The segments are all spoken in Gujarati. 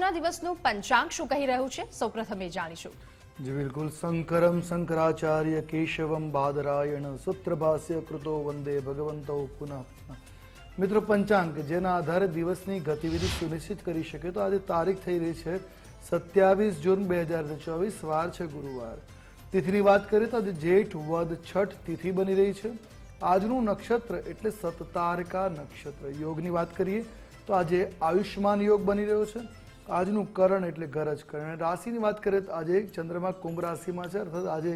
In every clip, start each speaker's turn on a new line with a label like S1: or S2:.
S1: આજના દિવસનું પંચાંગ શું કહી રહ્યું છે? સૌપ્રથમ એ જાણીશું.
S2: જી બિલકુલ. શંકરમ શંકરાચાર્ય કેશવમ બાદરાયણ સૂત્રભાષ્ય કૃતો વંદે ભગવંતો પુનઃ. મિત્રો, પંચાંગ જેના આધારે દિવસની ગતિવિધિ સુનિશ્ચિત કરી શકે તો આજે તારીખ થઈ રહી છે સત્યાવીસ જૂન બે હજાર ચોવીસ, વાર છે ગુરુવાર. તિથિની વાત કરીએ તો આજે જેઠ, વદ, છઠ તિથિ બની રહી છે. આજનું નક્ષત્ર એટલે સતતારકા નક્ષત્ર. યોગની વાત કરીએ તો આજે આયુષ્માન યોગ બની રહ્યો છે. આજનું કરણ એટલે ગરજ કરણ. રાશિની વાત કરીએ તો આજે ચંદ્રમા કુંભ રાશિમાં છે. અર્થાત આજે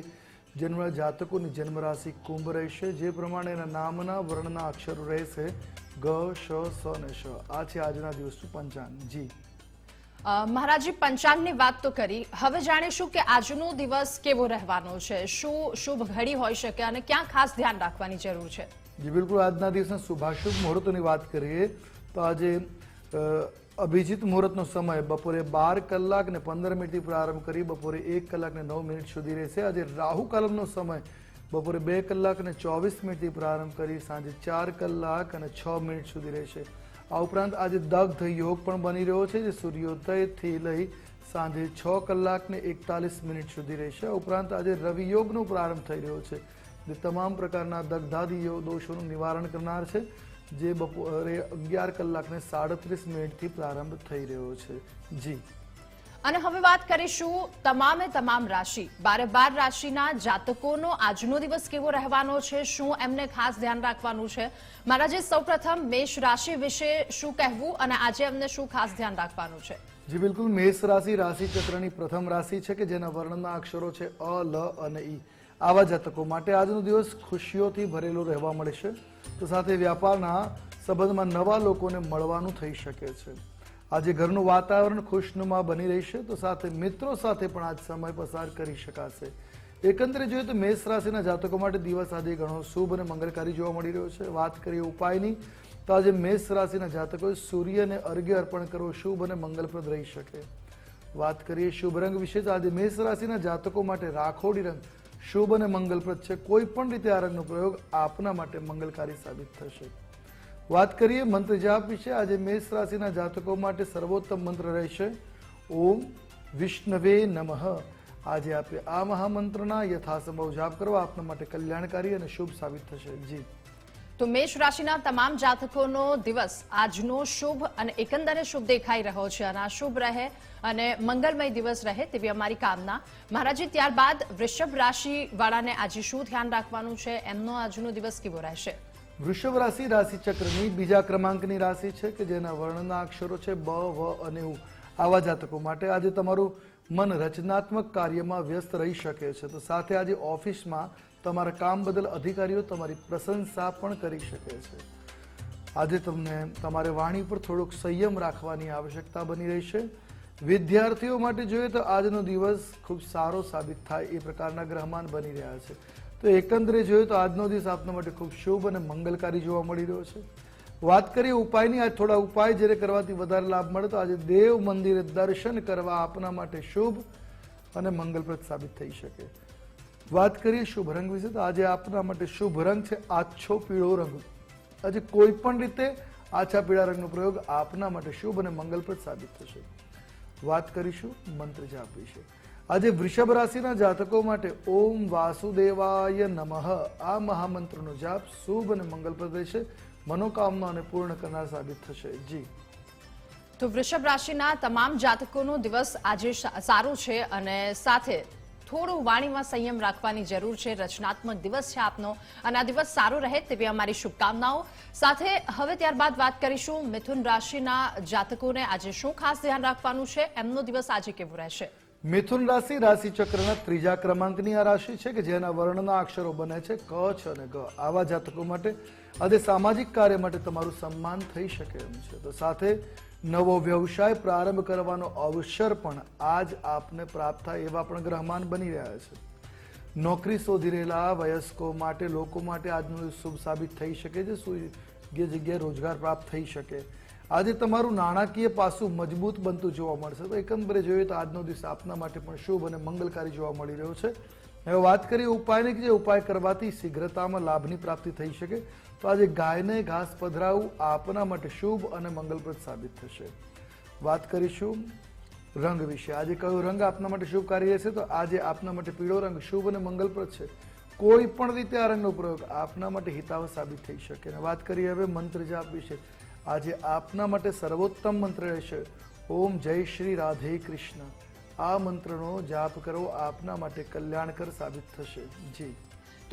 S2: જન્મ જાતકોની જન્મ રાશિ કુંભ રહેશે. જે પ્રમાણે એના નામના વર્ણના અક્ષરો રહેશે. ગ શ સ અને શ. આ છે આજના દિવસનું પંચાંગ. જી.
S1: મહારાજી પંચાંગની વાત તો કરી. હવે જાણીશું કે આજનો દિવસ કેવો રહેવાનો છે. શું શુભ ઘડી હોઈ શકે અને ક્યાં ખાસ ધ્યાન રાખવાની જરૂર છે?
S2: જી બિલકુલ. આજના દિવસના શુભાશુભ મુહૂર્તોની વાત કરીએ તો આજે અભિજીત મુહૂર્તનો સમય બપોરે બાર કલાક ને પંદર મિનિટથી પ્રારંભ કરી બપોરે એક કલાક ને નવ મિનિટ સુધી રહેશે. આજે રાહુ કાલમનો સમય બપોરે બે કલાક ને ચોવીસ મિનિટથી પ્રારંભ કરી સાંજે ચાર કલાક અને છ મિનિટ સુધી રહેશે. આ ઉપરાંત આજે દગ્ધ યોગ પણ બની રહ્યો છે, જે સૂર્યોદયથી લઈ સાંજે છ કલાક ને એકતાલીસ મિનિટ સુધી રહેશે. ઉપરાંત આજે રવિ યોગનો પ્રારંભ થઈ રહ્યો છે, જે તમામ પ્રકારના દગ્ધાદી દોષોનું નિવારણ કરનાર છે. જે બપોરે અગિયાર કલાક ને સાડત્રીસ મિનિટથી પ્રારંભ થઈ રહ્યો છે. જી.
S1: અને હવે વાત કરીશું તમામે તમામ રાશિ. બારે બાર રાશિના જાતકોનો આજનો દિવસ કેવો રહેવાનો છે? શું એમને ખાસ ધ્યાન રાખવાનું છે? મારા જે સૌપ્રથમ મેષ રાશિ વિશે શું કહેવું અને આજે એમને શું ખાસ ધ્યાન રાખવાનું છે?
S2: જી બિલકુલ. મેષ રાશિ રાશિ ચક્રની પ્રથમ રાશિ છે કે જેના વર્ણના અક્ષરો છે અ લ અને ઈ. આવા જાતકો માટે આજનો દિવસ ખુશીઓથી ભરેલો રહેવા મળે છે તો સાથે વ્યાપારના સંબંધમાં નવા લોકોને મળવાનું થઈ શકે છે. આજે ઘરનું વાતાવરણ ખુશનુમા બની રહેશે, તો સાથે મિત્રો સાથે પણ આજ સમય પસાર કરી શકાશે. એકંદરે જોઈએ તો મેષ રાશિના જાતકો માટે દિવસ આજે ઘણો શુભ અને મંગળકારી જોવા મળી રહ્યો છે. વાત કરીએ ઉપાયની તો આજે મેષ રાશિના જાતકોએ સૂર્યને અર્ઘ્ય અર્પણ કરવો શુભ અને મંગલપ્રદ રહી શકે. વાત કરીએ શુભ રંગ વિશે, તો આજે મેષ રાશિના જાતકો માટે રાખોડી રંગ શુભ અને મંગલપ્રદ છે. કોઈ પણ રીતે આ રંગનો પ્રયોગ આપના માટે મંગલકારી સાબિત થશે. વાત કરીએ મંત્ર જાપ વિશે. આજે મેષ રાશિના જાતકો માટે સર્વોત્તમ મંત્ર રહેશે. ઓમ વિષ્ણવે નમઃ. આજે આપે આ મહામંત્રના યથાસંભવ જાપ કરવા આપના માટે કલ્યાણકારી અને શુભ સાબિત થશે. જી.
S1: તો મેષ રાશિના તમામ જાતકોનો દિવસ આજનો શુભ અને એકંદરે શુભ દેખાઈ રહ્યો છે. અને આ શુભ રહે અને મંગલમય દિવસ રહે તેવી અમારી કામના. મહારાજી, ત્યારબાદ વૃષભ રાશિ વાળાને આજે શું ધ્યાન રાખવાનું છે? એમનો આજનો દિવસ કેવો રહેશે?
S2: વૃષભ રાશિ રાશિ ચક્રની બીજા ક્રમાંકની રાશિ છે કે જેના વર્ણના અક્ષરો છે બ, વ અને ઉ. આવા જાતકો માટે આજે તમારું મન રચનાત્મક કાર્યમાં વ્યસ્ત રહી શકે છે. તો સાથે આજે ઓફિસમાં તમારા કામ બદલ અધિકારીઓ તમારી પ્રશંસા પણ કરી શકે છે. આજે તમને તમારે વાણી પર થોડોક સંયમ રાખવાની આવશ્યકતા બની રહી છે. વિદ્યાર્થીઓ માટે જોઈએ તો આજનો દિવસ ખૂબ સારો સાબિત થાય એ પ્રકારના ગ્રહમાન બની રહ્યા છે. તો એકંદરે જોઈએ તો આજનો દિવસ આપના માટે ખૂબ શુભ અને મંગલકારી જોવા મળી રહ્યો છે. વાત કરીએ ઉપાયની, આજ થોડા ઉપાય જ્યારે કરવાથી વધારે લાભ મળે તો આજે દેવ મંદિરે દર્શન કરવા આપના માટે શુભ અને મંગલપ્રદ સાબિત થઈ શકે. વાત કરીએ શુભ રંગ વિશે, તો આજે આપના માટે શુભ રંગ છે આછો પીળો રંગ. આજે કોઈ પણ રીતે આછા પીળા રંગનો પ્રયોગ આપના માટે શુભ અને મંગલપ્રદ સાબિત થશે. વાત કરીશું મંત્ર જાપ વિશે. આજે વૃષભ રાશિના જાતકો માટે ઓમ વાસુદેવાય નમઃ. આ મહામંત્રનો જાપ શુભ અને મંગલપ્રદ રહેશે મનોકામનાને પૂર્ણ કરનાર સાબિત થશે. જી.
S1: તો વૃષભ રાશિના તમામ જાતકોનો દિવસ આજે સારો છે અને સાથે થોડું વાણીમાં સંયમ રાખવાની જરૂર છે. રચનાત્મક દિવસ છે આપનો અને આ દિવસ સારો રહે તેવી અમારી શુભકામનાઓ. સાથે હવે ત્યારબાદ વાત કરીશું મિથુન રાશિના જાતકોને. આજે શું ખાસ ધ્યાન રાખવાનું છે? એમનો દિવસ આજે કેવો રહેશે?
S2: મિથુન રાશિ રાશિ ચક્રના ત્રીજા ક્રમાંકની આ રાશિ છે કે જેના વર્ણના અક્ષરો બને છે ક, છ અને ગ. આવા જાતકો માટે આજે સામાજિક કાર્ય માટે તમારું સન્માન થઈ શકે એમ છે. તો સાથે નવો વ્યવસાય પ્રારંભ કરવાનો અવસર પણ આજ આપને પ્રાપ્ત થાય એવા પણ ગ્રહમાન બની રહ્યા છે. નોકરી શોધી રહેલા વયસ્કો માટે, લોકો માટે આજનો શુભ સાબિત થઈ શકે છે જે જગ્યાએ રોજગાર પ્રાપ્ત થઈ શકે. આજે તમારું નાણાકીય પાસું મજબૂત બનતું જોવા મળશે. તો એકંદરે જોઈએ તો આજનો દિવસ આપના માટે પણ શુભ અને મંગલકારી જોવા મળી રહ્યો છે. હવે વાત કરીએ ઉપાયની જે ઉપાય કરવાથી શીઘ્રતામાં લાભની પ્રાપ્તિ થઈ શકે. તો આજે ગાયને ઘાસ પધરાવવું આપના માટે શુભ અને મંગલપ્રદ સાબિત થશે. વાત કરીશું રંગ વિશે. આજે કયો રંગ આપના માટે શુભકારી રહેશે? તો આજે આપના માટે પીળો રંગ શુભ અને મંગલપ્રદ છે. કોઈ પણ રીતે આ રંગનો પ્રયોગ આપના માટે હિતાવ સાબિત થઈ શકે. અને વાત કરીએ હવે મંત્ર જાપ વિશે. આજે આપના માટે સર્વોત્તમ મંત્ર રહેશે. ઓમ જય શ્રી રાધે કૃષ્ણ. આ મંત્રનો જાપ કરવો આપના માટે કલ્યાણકર સાબિત થશે. જી.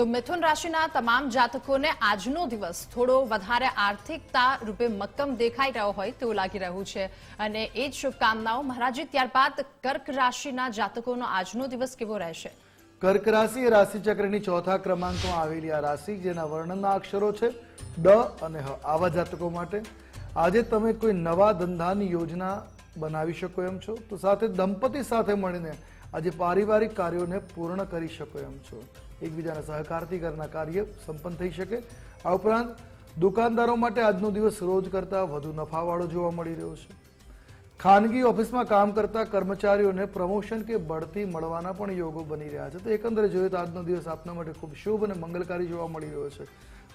S1: તો મિથુન રાશિના તમામ જાતકોને આજનો દિવસ થોડો વધારે આર્થિકતા રૂપે મક્કમ દેખાઈ રહ્યો હોય તેવું લાગી રહ્યું છે. અને એ જ શુભકામનાઓ મહારાજી, ત્યારબાદ કર્ક રાશિના જાતકોનો આજનો દિવસ કેવો રહેશે?
S2: કર્ક રાશિ એ રાશિચક્રની ચોથા ક્રમાંકમાં આવેલી આ રાશિ, જેના વર્ણનના અક્ષરો છે ડ અને હ. આવા જાતકો માટે આજે તમે કોઈ નવા ધંધાની યોજના બનાવી શકો એમ છો? તો સાથે દંપતી સાથે મળીને આજે પારિવારિક કાર્યોને પૂર્ણ કરી શકો એમ છો. એકબીજાના સહકારથી ઘરના કાર્ય સંપન્ન થઈ શકે. આ ઉપરાંત દુકાનદારો માટે આજનો દિવસ રોજ કરતાં વધુ નફાવાળો જોવા મળી રહ્યો છે. ખાનગી ઓફિસમાં કામ કરતા કર્મચારીઓને પ્રમોશન કે બઢતી મળવાના પણ યોગો બની રહ્યા છે. તો એકંદરે જોઈએ તો આજનો દિવસ આપના માટે ખૂબ શુભ અને મંગલકારી જોવા મળી રહ્યો છે.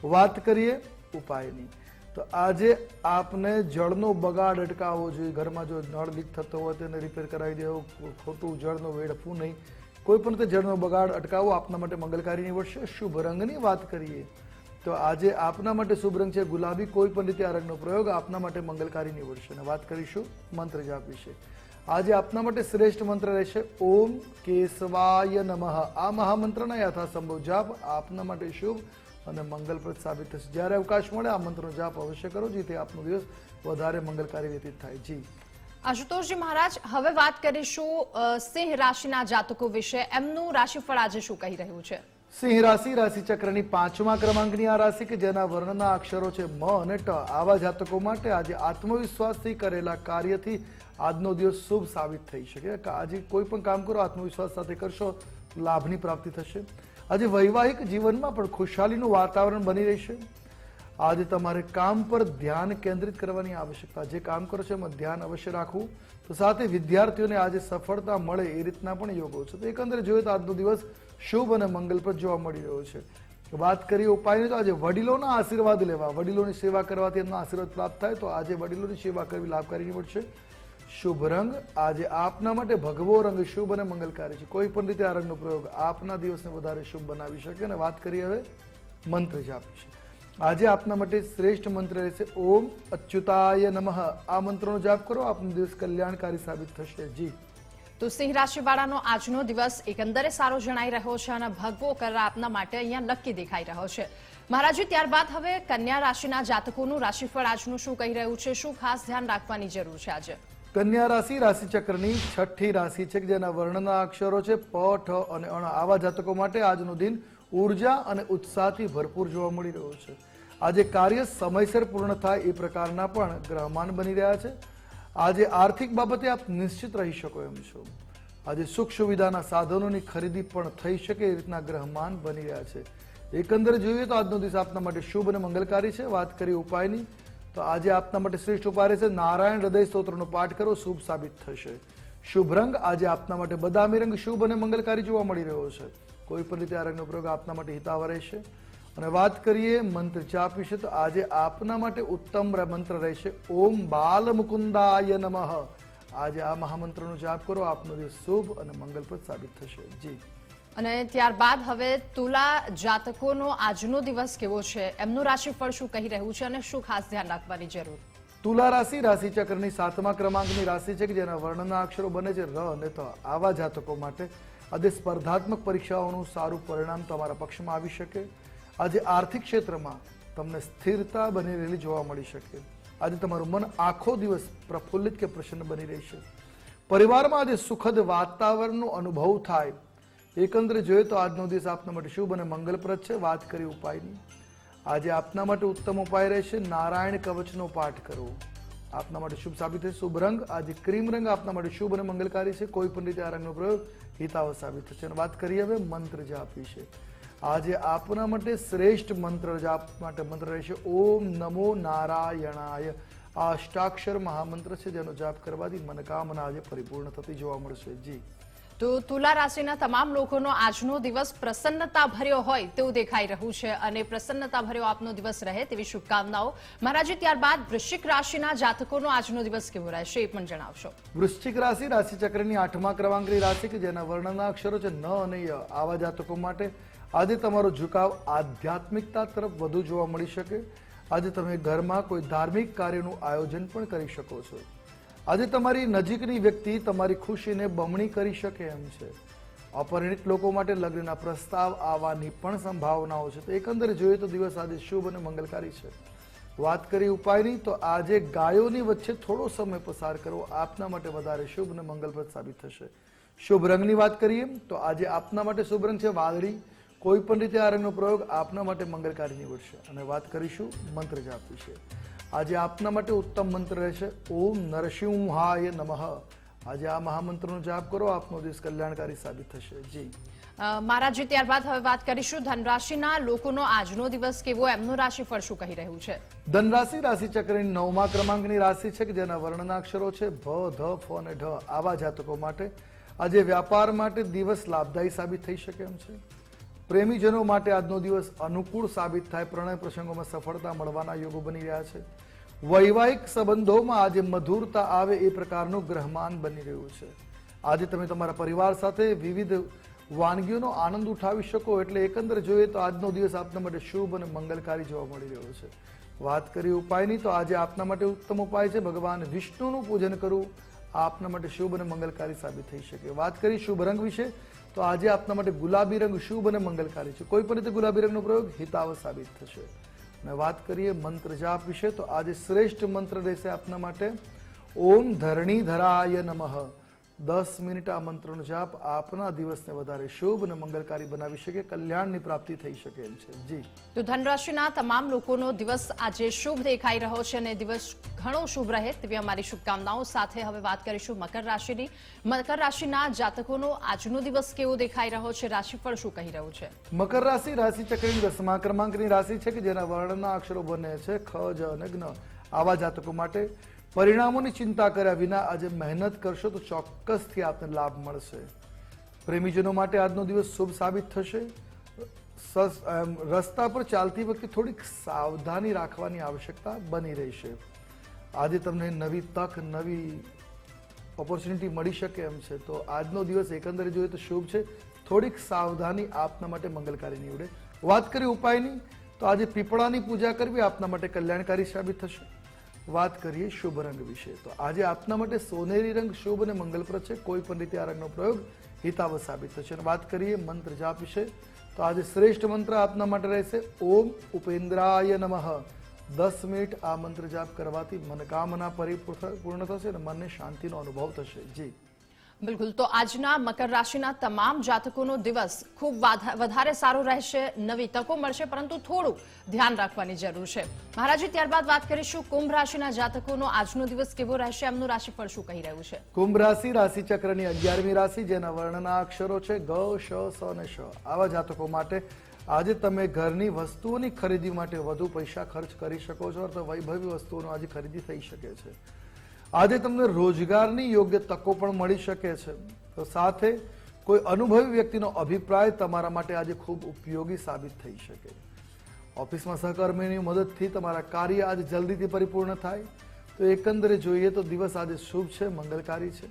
S2: વાત કરીએ ઉપાયની. તો આજે આપને જળનો બગાડ અટકાવવો જોઈએ. ઘરમાં જો નળ લીક થતો હોય તેને રિપેર કરાવી દેવો. ખોટું જળનો વેડફવું નહીં. કોઈ પણ રીતે જળનો બગાડ અટકાવવો આપના માટે મંગલકારી નીવડશે શુભ રંગની વાત કરીએ. તો આજે આપના માટે શુભ રંગ છે ગુલાબી કોઈ પણ રીતે આ રંગનો પ્રયોગ આપના માટે મંગલકારી નીવડશે અને વાત કરીશું મંત્ર જાપ વિશે. આજે આપના માટે શ્રેષ્ઠ મંત્ર રહેશે, ઓમ કેશવાય નમઃ. આ મહામંત્રના યથાસંભવ જાપ આપના માટે શુભ અને મંગલપ્રદ સાબિત થશે. જ્યારે અવકાશ મળે, આ મંત્રનો જાપ અવશ્ય કરો, જેથી આપનો દિવસ વધારે મંગલકારી વ્યતીત થાય. જી.
S1: આશુતોષજી મહારાજ, હવે વાત કરીશું સિંહ રાશિના જાતકો વિશે. એમનું રાશિફળ આજે શું કહી રહ્યું છે?
S2: સિંહ રાશિ રાશિ ચક્રની પાંચમા ક્રમાંકની આ રાશિ કે જેના વર્ણના અક્ષરો છે મ અને ટ. આવા જાતકો માટે આજે આત્મવિશ્વાસથી કરેલા કાર્યથી આજનો દિવસ શુભ સાબિત થઈ શકે. આજે કોઈ પણ કામ કરો, આત્મવિશ્વાસ સાથે કરશો, લાભની પ્રાપ્તિ થશે. આજે વૈવાહિક જીવનમાં પણ ખુશાલીનું વાતાવરણ બની રહેશે. આજે તમારે કામ પર ધ્યાન કેન્દ્રિત કરવાની આવશ્યકતા. જે કામ કરો છો એમાં ધ્યાન અવશ્ય રાખવું. તો સાથે વિદ્યાર્થીઓને આજે સફળતા મળે એ રીતના પણ યોગો છે. તો એકંદરે જોઈએ તો આજનો દિવસ શુભ અને મંગલ પર જોવા મળી રહ્યો છે. વાત કરીએ ઉપાયની, તો આજે વડીલોના આશીર્વાદ લેવા. વડીલોની સેવા કરવાથી એમનો આશીર્વાદ પ્રાપ્ત થાય. તો આજે વડીલોની સેવા કરવી લાભકારી નીવડશે શુભ રંગ. આજે આપના માટે ભગવો રંગ શુભ અને મંગલકારી છે. કોઈ પણ રીતે આ રંગનો પ્રયોગ આપના દિવસને વધારે શુભ બનાવી શકે. અને વાત કરીએ હવે મંત્ર જાપ વિશે આજે આપના માટે શ્રેષ્ઠ મંત્ર રહેશે ઓમ અચ્યુતાય નમઃ. આ મંત્રનો જાપ કરો આપનો દિવસ કલ્યાણકારી સાબિત થશે. જી.
S1: તો સિંહ રાશિવાળાનો આજનો દિવસ એકંદરે સારો જણાઈ રહ્યો છે અને ભગવો કર આપના માટે અહીંયા નક્કી દેખાઈ રહ્યો છે. મહારાજી ત્યારબાદ હવે કન્યા રાશિના જાતકોનું રાશિફળ આજનું શું કહી રહ્યું છે? શું ખાસ ધ્યાન રાખવાની જરૂર છે આજે?
S2: કન્યા રાશિ રાશિચક્રની છઠ્ઠી રાશિ છે જેના વર્ણના અક્ષરો છે પ ઠ અને અણ. આવા જાતકો માટે આજનો દિન ઊર્જા અને ઉત્સાહથી ભરપૂર જોવા મળી રહ્યો છે. આજે કાર્ય સમયસર પૂર્ણ થાય એ પ્રકારના પણ ગ્રહમાન બની રહ્યા છે. આજે આર્થિક બાબતે આપ નિશ્ચિત રહી શકો એમ છો. આજે સુખ સુવિધાના સાધનોની ખરીદી પણ થઈ શકે એ રીતના ગ્રહમાન બની રહ્યા છે. એકંદરે જોઈએ તો આજનો દિવસ આપના માટે શુભ અને મંગલકારી છે. વાત કરી ઉપાયની, તો આજે આપના માટે શ્રેષ્ઠ ઉપાય રહેશે. નારાયણ હૃદય સ્તોત્રનો પાઠ કરો, શુભ સાબિત થશે. શુભ રંગ, આજે આપના માટે બદામી રંગ શુભ અને મંગલકારી જોવા મળી રહ્યો છે. કોઈ પણ રીતે આ રંગનો પ્રયોગ આપના માટે હિતાવ રહેશે. અને વાત કરીએ મંત્ર જાપ વિશે તો આજે આપના માટે ઉત્તમ મંત્ર રહેશે ઓમ બાલ મુકુંદાય નમઃ. આજે આ મહામંત્રનો જાપ કરો આપનો દિવસ શુભ અને મંગલપ્રદ સાબિત થશે. જી.
S1: અને ત્યારબાદ હવે તુલા જાતકોનો આજનો દિવસ કેવો છે એમનું રાશિફળ શું કહી રહ્યું છે અને શું ખાસ ધ્યાન રાખવાની જરૂર?
S2: તુલા રાશિ રાશિ ચક્રની સાતમા ક્રમાંકની રાશિ છે કે જેના વર્ણના અક્ષરો બને છે ર અને ત. આવા જાતકો માટે આજે સ્પર્ધાત્મક પરીક્ષાઓનું સારું પરિણામ તમારા પક્ષમાં આવી શકે. આજે આર્થિક ક્ષેત્રમાં તમને સ્થિરતા બની રહેલી જોવા મળી શકે. આજે તમારું મન આખો દિવસ પ્રફુલ્લિત કે પ્રસન્ન બની રહેશે. પરિવારમાં આજે સુખદ વાતાવરણનો અનુભવ થાય. એકંદરે જોઈએ તો આજનો દિવસ આપના માટે શુભ અને મંગલપ્રદ છે, વાત કરી ઉપાયની આજે આપના માટે ઉત્તમ ઉપાય રહેશે, નારાયણ કવચનો પાઠ કરવો. આપના માટે શુભ સાબિત થશે, શુભ રંગ. આજે ક્રીમ રંગ આપના માટે શુભ અને મંગલકારી છે, કોઈ પણ રીતે આ રંગનો પ્રયોગ હિતાવ સાબિત થશે. અને વાત કરીએ હવે મંત્ર જાપ વિશે. આજે આપના માટે શ્રેષ્ઠ મંત્ર જાપ માટે મંત્ર રહેશે. ઓમ નમો નારાયણાય. આ અષ્ટાક્ષર મહામંત્ર છે જેનો જાપ કરવાથી મનોકામના આજે પરિપૂર્ણ થતી જોવા મળશે. જી.
S1: તો તુલા રાશિના તમામ લોકોનો આજનો દિવસ પ્રસન્નતા ભર્યો હોય તેવું દેખાઈ રહ્યું છે અને પ્રસન્નતા ભર્યો આપનો દિવસ રહે તેવી શુભકામનાઓ. મહારાજી ત્યારબાદ વૃશ્ચિક રાશિના જાતકોનો આજનો દિવસ કેવો રહેશે એ પણ જણાવશો.
S2: વૃશ્ચિક રાશિ રાશિચક્રની આઠમા ક્રમાંકની રાશિ કે જેના વર્ણના અક્ષરો છે ન અને આવા જાતકો માટે આજે તમારો ઝુકાવ આધ્યાત્મિકતા તરફ વધુ જોવા મળી શકે. આજે તમે ઘરમાં કોઈ ધાર્મિક કાર્યનું આયોજન પણ કરી શકો છો. આજે તમારી નજીકની વ્યક્તિ તમારી ખુશીને બમણી કરી શકે એમ છે. અપરિણિત લોકો માટે લગ્નના પ્રસ્તાવ આવવાની પણ સંભાવનાઓ છે. તો એકંદરે જોઈએ તો દિવસ આજે શુભ અને મંગલકારી છે. વાત કરી ઉપાયની, તો આજે ગાયોની વચ્ચે થોડો સમય પસાર કરવો આપના માટે વધારે શુભ અને મંગલપ્રદ સાબિત થશે. શુભ રંગની વાત કરીએ, તો આજે આપના માટે શુભ રંગ છે વાદળી. કોઈ પણ રીતે આ રંગનો પ્રયોગ આપના માટે મંગળકારી નીવડશે. અને વાત કરીશું મંત્ર જાપ વિશે. આજે આપના માટે ઉત્તમ મંત્ર રહેશે. ઓમ નરસિંહાય નમઃ. આજે આ મહામંત્રનો જાપ કરો આપનો દિવસ કલ્યાણકારી સાબિત થશે. જી.
S1: અ, મહારાજી ત્યારબાદ હવે વાત કરીશું ધનરાશિના લોકોનો આજનો દિવસ કેવો એમનું રાશિફળ શું કહી રહ્યું છે?
S2: ધનરાશિ રાશિ ચક્રની નવમા ક્રમાંકની રાશિ છે કે જેના વર્ણના અક્ષરો છે ભ ધ ફ અને ઢ આવા જાતકો માટે. આજે વ્યાપાર માટે દિવસ લાભદાયી સાબિત થઈ શકે એમ છે. પ્રેમીજનો માટે આજનો દિવસ અનુકૂળ સાબિત થાય. પ્રણય પ્રસંગોમાં સફળતા મળવાના યોગો બની રહ્યા છે. વૈવાહિક સંબંધોમાં આજે મધુરતા આવે એ પ્રકારનું ગ્રહમાન બની રહ્યું છે. આજે તમે તમારા પરિવાર સાથે વિવિધ વાનગીઓનો આનંદ ઉઠાવી શકો એટલે એકંદર જોઈએ તો આજનો દિવસ આપના માટે શુભ અને મંગલકારી જોવા મળી રહ્યો છે. વાત કરી ઉપાયની તો આજે આપના માટે ઉત્તમ ઉપાય છે. ભગવાન વિષ્ણુનું પૂજન કરવું આપના માટે શુભ અને મંગલકારી સાબિત થઈ શકે. વાત કરી શુભ રંગ વિશે. તો આજે આપના માટે ગુલાબી રંગ શુભ અને મંગલકારી છે. કોઈ પણ રીતે ગુલાબી રંગનો પ્રયોગ હિતાવ સાબિત થશે. અને વાત કરીએ મંત્ર જાપ વિશે, તો આજે શ્રેષ્ઠ મંત્ર રહેશે આપના માટે. ઓમ ધરણીધરાય નમઃ. દસ મિનિટ આ મંત્રનો જાપ આપના દિવસને વધારે શુભ અને મંગલકારી બનાવી શકે કલ્યાણની પ્રાપ્તિ થઈ શકે એમ છે. જી.
S1: તો ધનરાશિના તમામ લોકોનો દિવસ આજે શુભ દેખાઈ રહ્યો છે અને દિવસ ઘણો શુભ રહે તેવી અમારી શુભકામનાઓ સાથે હવે વાત કરીશું મકર રાશિની. મકર રાશિના જાતકોનો આજનો દિવસ કેવો દેખાઈ રહ્યો છે રાશિફળ શું કહી રહ્યું છે?
S2: મકર રાશિ રાશિ ચક્રની દસમા ક્રમાંકની રાશિ છે કે જેના વર્ણના અક્ષરો બને છે ખ જ અને જ્ઞ. આવા જાતકો માટે પરિણામોની ચિંતા કર્યા વિના આજે મહેનત કરશો તો ચોક્કસથી આપને લાભ મળશે. પ્રેમીજનો માટે આજનો દિવસ શુભ સાબિત થશે. રસ્તા પર ચાલતી વખતે થોડીક સાવધાની રાખવાની આવશ્યકતા બની રહેશે. આજે તમને નવી તક, નવી ઓપોર્ચ્યુનિટી મળી શકે એમ છે. તો આજનો દિવસ એકંદરે જોઈએ તો શુભ છે. થોડીક સાવધાની આપના માટે મંગલકારી નીવડે. વાત કરી ઉપાયની, તો આજે પીપળાની પૂજા કરવી આપના માટે કલ્યાણકારી સાબિત થશે. વાત કરીએ શુભ રંગ વિશે. તો આજે આપના માટે સોનેરી રંગ શુભ અને મંગલપ્રદ છે. કોઈ પણ રીતે આ રંગનો પ્રયોગ હિતાવ સાબિત થશે. અને વાત કરીએ મંત્ર જાપ વિશે, તો આજે શ્રેષ્ઠ મંત્ર આપના માટે રહેશે. ઓમ ઉપેન્દ્રાય નમઃ. દસ મિનિટ આ મંત્ર જાપ કરવાથી મનકામના પરિપૂર્ણ પૂર્ણ થશે અને મનને શાંતિનો અનુભવ થશે. જી.
S1: બિલકુલ. તો આજના મકર રાશિના તમામ જાતકોનો દિવસ ખૂબ વધારે સારો રહેશે, નવી તકો મળશે, પરંતુ થોડું ધ્યાન રાખવાની જરૂર છે. મહારાજી, ત્યારબાદ વાત કરીશું કુંભ રાશિના જાતકોનો. આજનો દિવસ કેવો રહેશે? એમનું રાશિફળ શું કહી રહ્યું છે?
S2: કુંભ રાશિ, રાશિચક્રની અગિયારમી રાશિ, જેના વર્ણના અક્ષરો છે ગ, શ, સ અને શ. આવા જાતકો માટે આજે તમે ઘરની વસ્તુઓની ખરીદી માટે વધુ પૈસા ખર્ચ કરી શકો છો અથવા વૈભવી વસ્તુઓનો આજે ખરીદી થઈ શકે છે. આજે તમને રોજગારની યોગ્ય તકો પણ મળી શકે છે. તો સાથે કોઈ અનુભવી વ્યક્તિનો અભિપ્રાય તમારા માટે આજે ખૂબ ઉપયોગી સાબિત થઈ શકે. ઓફિસમાં સહકર્મીની મદદથી તમારા કાર્ય આજે જલ્દીથી પરિપૂર્ણ થાય. તો એકંદરે જોઈએ તો દિવસ આજે શુભ છે, મંગલકારી છે.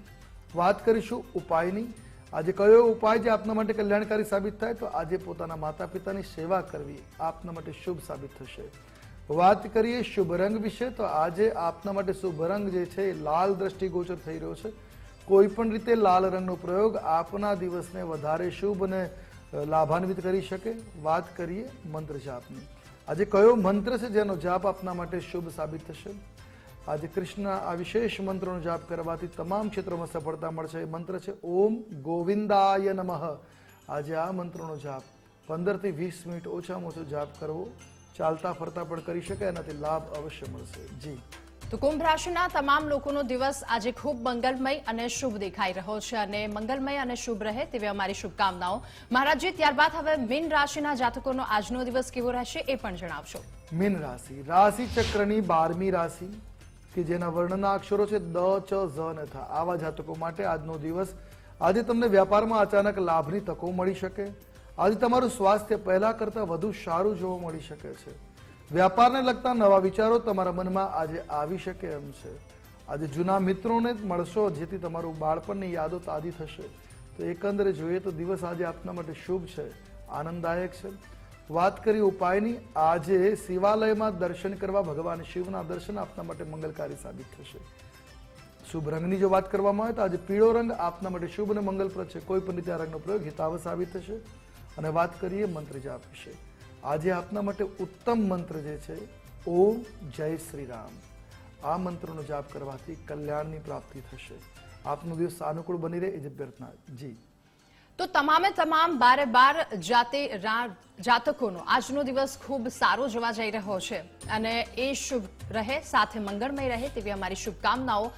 S2: વાત કરીશું ઉપાયની. આજે કયો ઉપાય જે આપના માટે કલ્યાણકારી સાબિત થાય? તો આજે પોતાના માતા પિતાની સેવા કરવી આપના માટે શુભ સાબિત થશે. વાત કરીએ શુભ રંગ વિશે, તો આજે આપના માટે શુભ રંગ જે છે એ લાલ દ્રષ્ટિગોચર થઈ રહ્યો છે. કોઈ પણ રીતે લાલ રંગનો પ્રયોગ આપના દિવસને વધારે શુભ અને લાભાન્વિત કરી શકે. વાત કરીએ મંત્ર જાપની. આજે કયો મંત્ર છે જેનો જાપ આપના માટે શુભ સાબિત થશે? આજે કૃષ્ણ આ વિશેષ મંત્રનો જાપ કરવાથી તમામ ક્ષેત્રોમાં સફળતા મળશે. એ મંત્ર છે, ઓમ ગોવિંદાય નમઃ. આજે આ મંત્રનો જાપ પંદરથી વીસ મિનિટ ઓછામાં ઓછો જાપ કરવો. ચાલતા ફરતા પણ કરી શકાય એનાથી લાભ અવશ્ય મળશે. જી.
S1: તો કુંભ રાશિના તમામ લોકોનો દિવસ આજે ખૂબ મંગલમય અને શુભ દેખાઈ રહ્યો છે અને મંગલમય અને શુભ રહે તેવી અમારી શુભકામનાઓ. મહારાજજી ત્યારબાદ હવે મીન રાશિના જાતકોનો આજનો દિવસ કેવો રહેશે એ પણ જણાવશો.
S2: મીન રાશિ. રાશિ ચક્રની બારમી રાશિ કે જેના વર્ણના અક્ષરો છે દ ચ ઝ ને થા. આવા જાતકો માટે આજનો દિવસ આજે તમને વ્યાપારમાં અચાનક લાભની તકો મળી શકે. આજે તમારું સ્વાસ્થ્ય પહેલા કરતાં વધુ સારું જોવા મળી શકે છે. વ્યાપારને લગતા નવા વિચારો તમારા મનમાં આજે આવી શકે એમ છે. આજે જૂના મિત્રોને મળશો જેથી તમારું બાળપણની યાદો તાજી થશે. તો એકંદરે જોઈએ તો દિવસ આજે આપના માટે શુભ છે, આનંદદાયક છે. વાત કરી ઉપાયની, આજે શિવાલયમાં દર્શન કરવા ભગવાન શિવના દર્શન આપના માટે મંગલકારી સાબિત થશે. શુભ રંગની જો વાત કરવામાં આવે તો આજે પીળો રંગ આપના માટે શુભ અને મંગલપ્રદ છે. કોઈ પણ રીતે આ રંગનો પ્રયોગ હિતાવ સાબિત થશે. અને વાત કરીએ મંત્ર જાપ વિશે. આજે આપના માટે ઉત્તમ મંત્ર જે છે, ઓમ જય શ્રી રામ આ મંત્રનો જાપ કરવાથી કલ્યાણની પ્રાપ્તિ થશે. આપનો દિવસ અનુકૂળ બની રહે, એ જ જી.
S1: તો તમામે તમામ બારે બાર જાતે જાતકોનો આજનો દિવસ ખૂબ સારો જવા જઈ રહ્યો છે. અને એ શુભ રહે, સાથે મંગળમય રહે તેવી અમારી શુભકામનાઓ